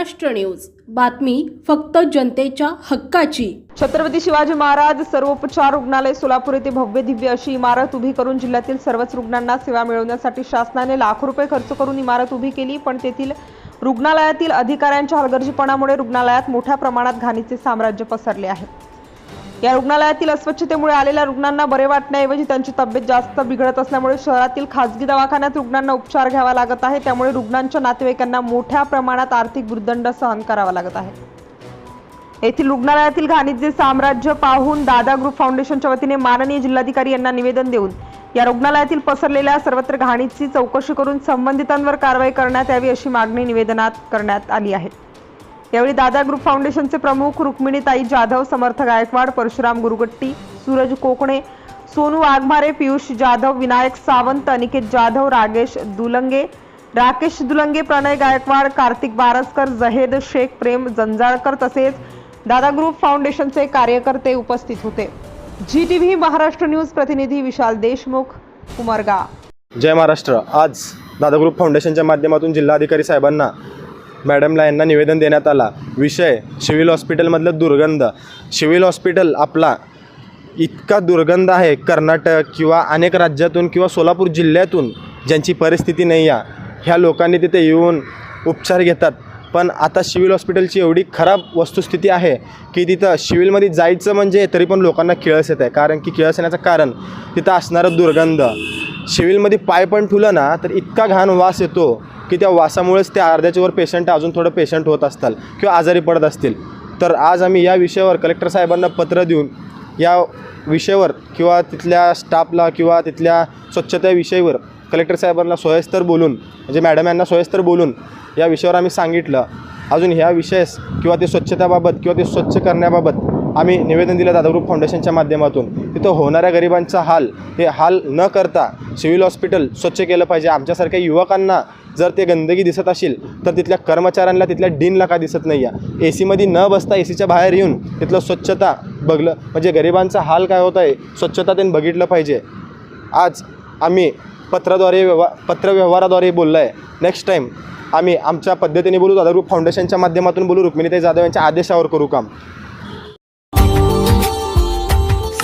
Maharashtra news. बातमी फक्त जनतेच्या हक्काची. छत्रपती शिवाजी महाराज सर्वोपचार रुग्णालय सोलापूर येथे भव्य दिव्य अशी इमारत उभी करून जिल्ह्यातील सर्वच रुग्णांना सेवा मिळवण्यासाठी शासनाने लाखो रुपये खर्च करून इमारत उभी केली पण तेथील रुग्णालयातील अधिकाऱ्यांच्या हलगर्जीपणामुळे रुग्णालयात मोठ्या प्रमाणात घाणीचे साम्राज्य पसरले आहे. या रुग्णालयातील अस्वच्छतेमुळे आलेल्या रुग्णांना बरे वाटण्याऐवजी त्यांची तब्येत जास्त बिघडत असल्यामुळे शहरातील खासगी दवाखान्यात रुग्णांना उपचार घ्यावा लागत आहे. त्यामुळे रुग्णांच्या नातेवाईकांना मोठ्या प्रमाणात आर्थिक भूर्दंड सहन करावा लागत आहे. येथील रुग्णालयातील घाणीचे साम्राज्य पाहून दादा ग्रुप फाउंडेशनच्या वतीने माननीय जिल्हाधिकारी यांना निवेदन देऊन या रुग्णालयातील पसरलेल्या सर्वत्र घाणीची चौकशी करून संबंधितांवर कारवाई करण्यात यावी अशी मागणी निवेदनात करण्यात आली आहे. यावेळी दादा ग्रुप फाउंडेशनचे प्रमुख रुक्मिणीताई जाधव समर्थ गायकवाड परशुराम गुरुगट्टी सूरज कोकणे सोनू वाघमारे पियुष जाधव विनायक सावंत अनिकेत जाधव रागेश दुलंगे राकेश दुलंगे प्रणय गायकवाड कार्तिक बारसकर जहेद शेख प्रेम जंजाळकर तसेच दादा ग्रुप फाउंडेशनचे कार्यकर्ते उपस्थित होते. G T V Maharashtra news प्रतिनिधी विशाल देशमुख उमरगा. जय महाराष्ट्र. आज दादा ग्रुप फाउंडेशनच्या माध्यमातून जिल्हाधिकारी साहेबांना मॅडमला यांना निवेदन देण्यात आला. विषय सिव्हिल हॉस्पिटलमधलं दुर्गंध. सिव्हिल हॉस्पिटल आपला इतका दुर्गंध आहे कर्नाटक किंवा अनेक राज्यातून किंवा सोलापूर जिल्ह्यातून ज्यांची परिस्थिती नाही आहे. ह्या लोकांनी तिथे येऊन उपचार घेतात. पण आता सिव्हिल हॉस्पिटलची एवढी खराब वस्तुस्थिती आहे की तिथं सिव्हिलमध्ये जायचं म्हणजे तरी पण लोकांना किळस येत आहे. कारण की किळस येण्याचं कारण तिथं असणारं दुर्गंध. सिव्हिलमध्ये पाय पण ठुलं ना तर इतका घाण वास येतो. की त्या वासामुळेच त्या अर्ध्याच्या वर पेशंट अजून थोडं पेशंट होत असतात किंवा आजारी पडत असतील. तर आज आम्ही या विषयावर कलेक्टर साहेबांना पत्र देऊन या विषयावर किंवा तिथल्या स्टाफला किंवा तिथल्या स्वच्छता विषयावर कलेक्टर साहेबांना सोयस्तर बोलून म्हणजे मॅडम यांना सोयस्तर बोलून या विषयावर आम्ही सांगितलं. अजून ह्या विषयस किंवा ते स्वच्छतेबाबत किंवा ते स्वच्छ करण्याबाबत आम्ही निवेदन दिलं दादा फाउंडेशनच्या माध्यमातून. तिथं होणाऱ्या गरिबांचा हाल हे हाल न करता सिव्हिल हॉस्पिटल स्वच्छ केलं पाहिजे. आमच्यासारख्या युवकांना जर ते गंदगी दिसत असेल तर तिथल्या कर्मचाऱ्यांना तिथल्या डीनला का दिसत नाही आहे ए सीमध्ये न बसता ए सीच्या बाहेर येऊन तिथलं स्वच्छता बघलं म्हणजे गरिबांचा हाल काय होत आहे स्वच्छता त्यांनी बघितलं पाहिजे. आज आम्ही पत्राद्वारे व्यवहार पत्रव्यवहाराद्वारे बोललो आहे नेक्स्ट टाईम आम्ही आमच्या पद्धतीने बोलू दादा फाउंडेशनच्या माध्यमातून बोलू. रुक्मिणीताई जाधव यांच्या आदेशावर करू काम.